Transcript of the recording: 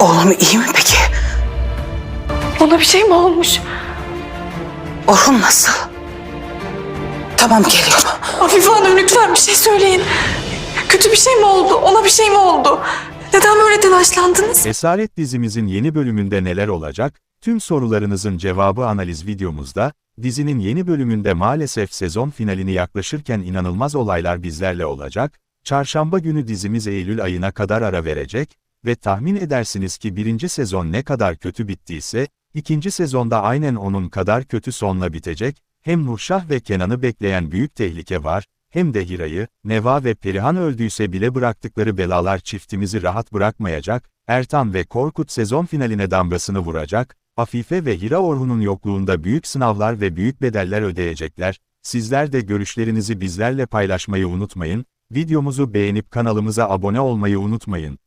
Oğlum iyi mi peki? Ona bir şey mi olmuş? Orhun nasıl? Tamam geliyorum. Afife Hanım lütfen bir şey söyleyin. Kötü bir şey mi oldu? Ona bir şey mi oldu? Neden böyle telaşlandınız? Esaret dizimizin yeni bölümünde neler olacak? Tüm sorularınızın cevabı analiz videomuzda, dizinin yeni bölümünde maalesef sezon finalini yaklaşırken inanılmaz olaylar bizlerle olacak, çarşamba günü dizimiz Eylül ayına kadar ara verecek ve tahmin edersiniz ki birinci sezon ne kadar kötü bittiyse, ikinci sezonda aynen onun kadar kötü sonla bitecek, hem Nurşah ve Kenan'ı bekleyen büyük tehlike var, hem de Hira'yı, Neva ve Perihan öldüyse bile bıraktıkları belalar çiftimizi rahat bırakmayacak, Ertan ve Korkut sezon finaline damgasını vuracak, Afife ve Hira Orhun'un yokluğunda büyük sınavlar ve büyük bedeller ödeyecekler, sizler de görüşlerinizi bizlerle paylaşmayı unutmayın, videomuzu beğenip kanalımıza abone olmayı unutmayın.